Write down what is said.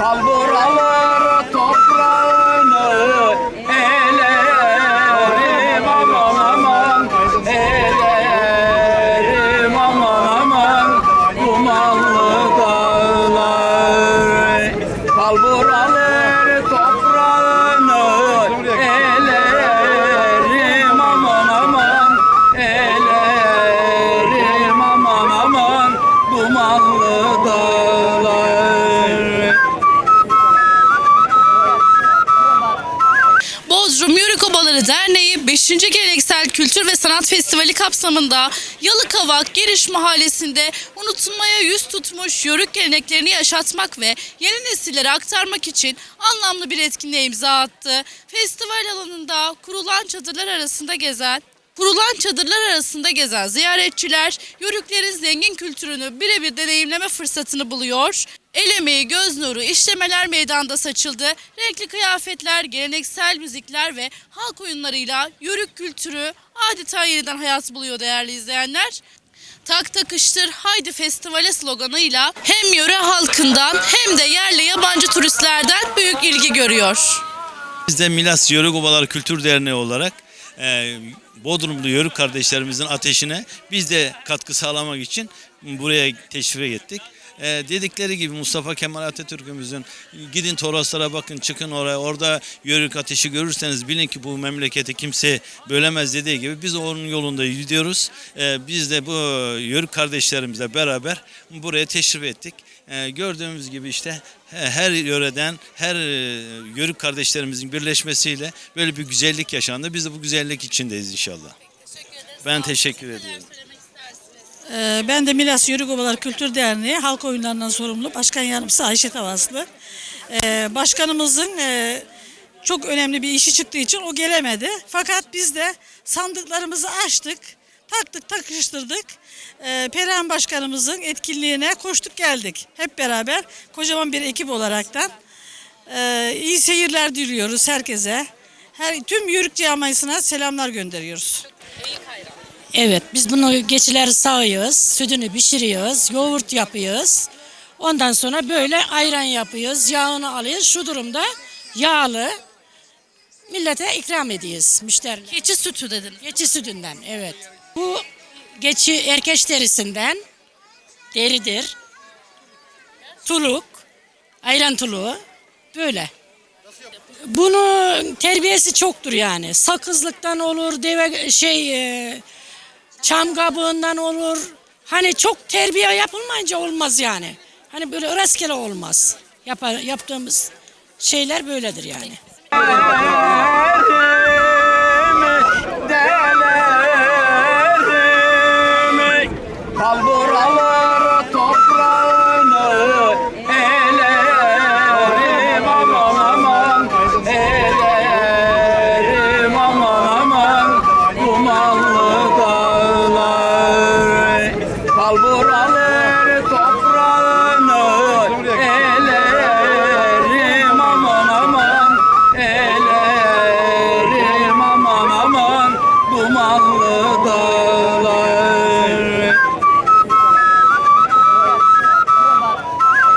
kalbur alır toprağını elerim aman aman elerim aman aman dumanlı dağlar. Kalbur 3. Geleneksel Kültür ve Sanat Festivali kapsamında Yalıkavak Geriş Mahallesi'nde unutulmaya yüz tutmuş yörük geleneklerini yaşatmak ve yeni nesillere aktarmak için anlamlı bir etkinliğe imza attı. Festival alanında kurulan çadırlar arasında gezen Kurulan çadırlar arasında gezen ziyaretçiler yörüklerin zengin kültürünü birebir deneyimleme fırsatını buluyor. El emeği, göz nuru, işlemeler meydanda saçıldı. Renkli kıyafetler, geleneksel müzikler ve halk oyunlarıyla yörük kültürü adeta yeniden hayat buluyor değerli izleyenler. Tak takıştır haydi festivale sloganıyla hem yöre halkından hem de yerli yabancı turistlerden büyük ilgi görüyor. Biz de Milas Yörük Obalar Kültür Derneği olarak e, Bodrumlu Yörük kardeşlerimizin ateşine biz de katkı sağlamak için buraya teşvik ettik. E, dedikleri gibi Mustafa Kemal Atatürk'ümüzün gidin Toroslara bakın çıkın oraya orada yörük ateşi görürseniz bilin ki bu memleketi kimse bölemez dediği gibi biz onun yolunda gidiyoruz. E, biz de bu yörük kardeşlerimizle beraber buraya teşrif ettik. E, gördüğümüz gibi işte he- her yöreden, her e, yörük kardeşlerimizin birleşmesiyle böyle bir güzellik yaşandı. Biz de bu güzellik içindeyiz inşallah. Ben teşekkür ediyorum. Ee, Ben de Milas Yörük Obalar Kültür Derneği halk oyunlarından sorumlu başkan yardımcısı Ayşe Tavaslı. Ee, Başkanımızın e, çok önemli bir işi çıktığı için o gelemedi. Fakat biz de sandıklarımızı açtık, taktık takıştırdık. Ee, Perihan Başkanımızın etkinliğine koştuk geldik. Hep beraber kocaman bir ekip olaraktan. Ee, iyi seyirler diliyoruz herkese. Her, tüm Yörük camiasına selamlar gönderiyoruz. Evet biz bunu geçileri sağıyoruz, sütünü pişiriyoruz, yoğurt yapıyoruz. Ondan sonra böyle ayran yapıyoruz, yağını alıyoruz. Şu durumda yağlı millete ikram ediyoruz müşteriler. Keçi sütü dediniz. Geçi sütünden evet. Bu geçi erkeş derisinden deridir. Tuluk, ayran tuluğu böyle. Bunun terbiyesi çoktur yani. Sakızlıktan olur, deve şey e, çam kabuğundan olur. Hani çok terbiye yapılmayınca olmaz yani. Hani böyle rastgele olmaz. Yapar, yaptığımız şeyler böyledir yani. da